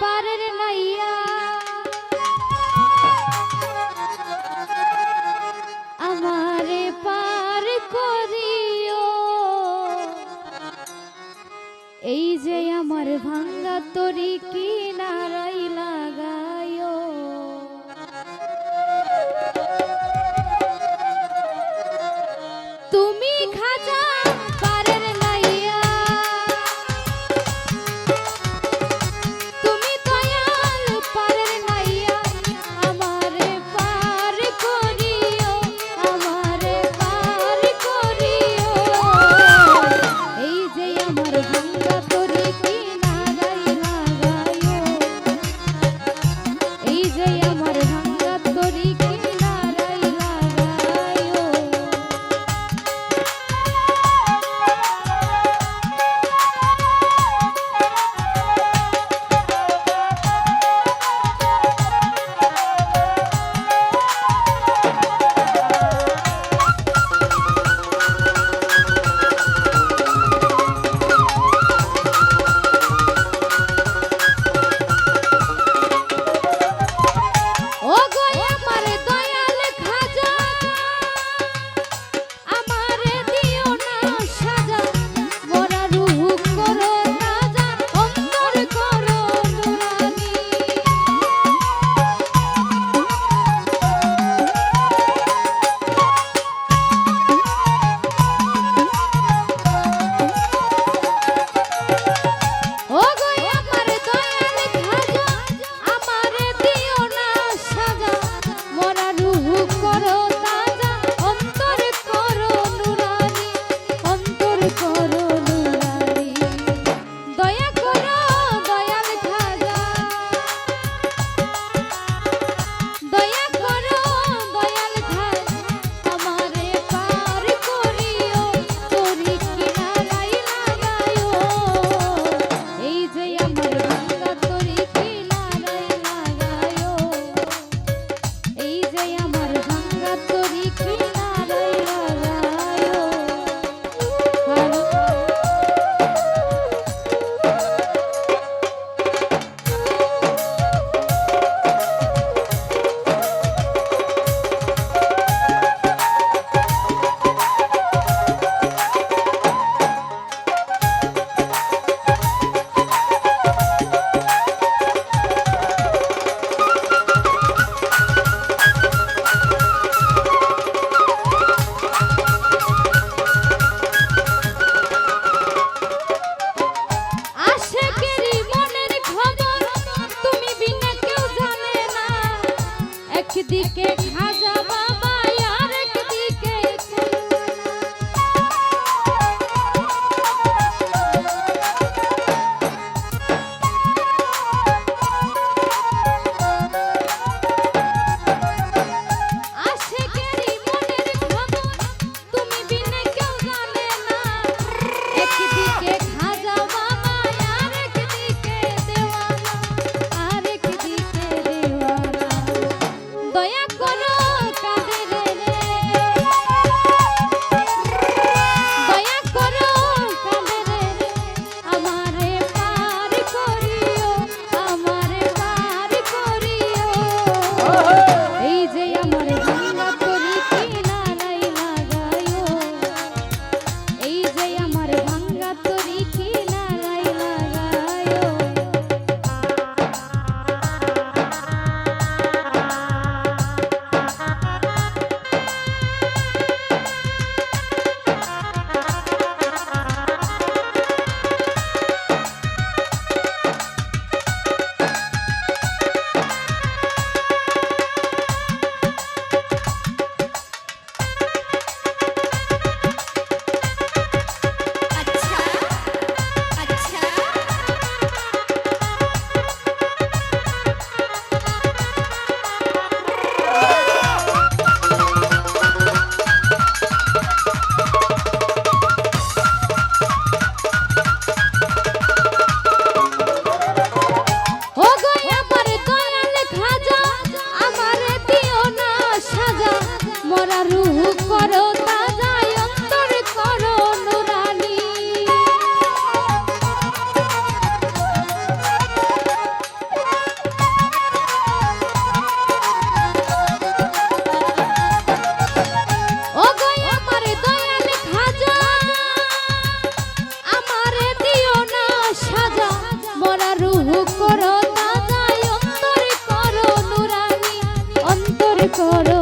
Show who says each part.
Speaker 1: পারের নাইয়া। আমারে পার করিও। এই যে আমার ভাঙ্গা তরি কি একদিকে করো